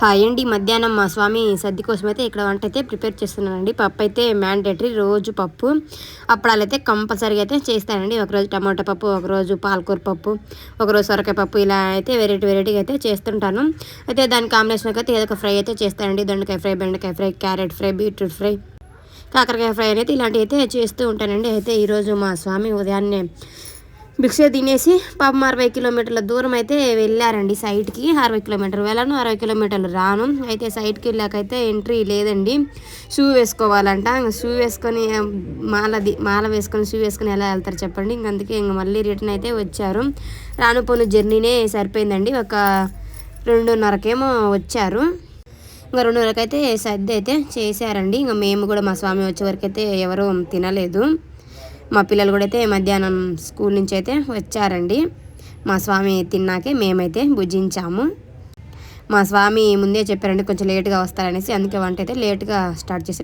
Hi అండి. మధ్యాహ్నం మా స్వామి సద్ది కోసం అయితే ఇక్కడ వంట అయితే ప్రిపేర్ చేస్తున్నానండి. పప్పు అయితే మ్యాండేటరీ రోజు పప్పు. అప్పడాలు అయితే కంపల్సరీగా అయితే చేస్తానండి. ఒకరోజు టమాటా పప్పు ఒకరోజు పాలకూర పప్పు ఒకరోజు సొరకాయ పప్పు ఇలా అయితే వెరైటీ వెరైటీగా అయితే చేస్తుంటాను. అయితే దాని కాంబినేషన్కి అయితే ఏదో ఒక ఫ్రై అయితే చేస్తానండి. దొండకాయ ఫ్రై బెండకాయ fry carrot fry beetroot fry కాకరకాయ ఫ్రై అయితే ఇలాంటివి అయితే చేస్తూ ఉంటానండి. అయితే ఈరోజు మా స్వామి ఉదయాన్నే భిక్ష తినేసి పాపం అరవై కిలోమీటర్ల దూరం అయితే వెళ్ళారండి సైట్కి అరవై కిలోమీటర్లు వెళ్ళాను అరవై కిలోమీటర్లు రాను. అయితే సైట్కి వెళ్ళాకైతే ఎంట్రీ లేదండి. షూ వేసుకోవాలంట. ఇంకా షూ వేసుకొని మాలది మాల వేసుకొని షూ వేసుకొని ఎలా వెళ్తారు చెప్పండి. ఇంక అందుకే ఇంక మళ్ళీ రిటర్న్ అయితే వచ్చారు. రాను పోను జర్నీనే సరిపోయిందండి. ఒక రెండున్నరకేమో వచ్చారు. ఇంకా రెండున్నరకైతే సర్ది అయితే చేశారండి. ఇంకా మేము కూడా మా స్వామి వచ్చే వరకు అయితే ఎవరూ తినలేదు. మా పిల్లలు కూడా అయితే మధ్యాహ్నం స్కూల్ నుంచి అయితే వచ్చారండి. మా స్వామి తిన్నాకే మేమైతే భుజించాము. మా స్వామి ముందే చెప్పారండి కొంచెం లేట్గా వస్తారనేసి అందుకే వంట అయితే లేట్గా స్టార్ట్ చేసి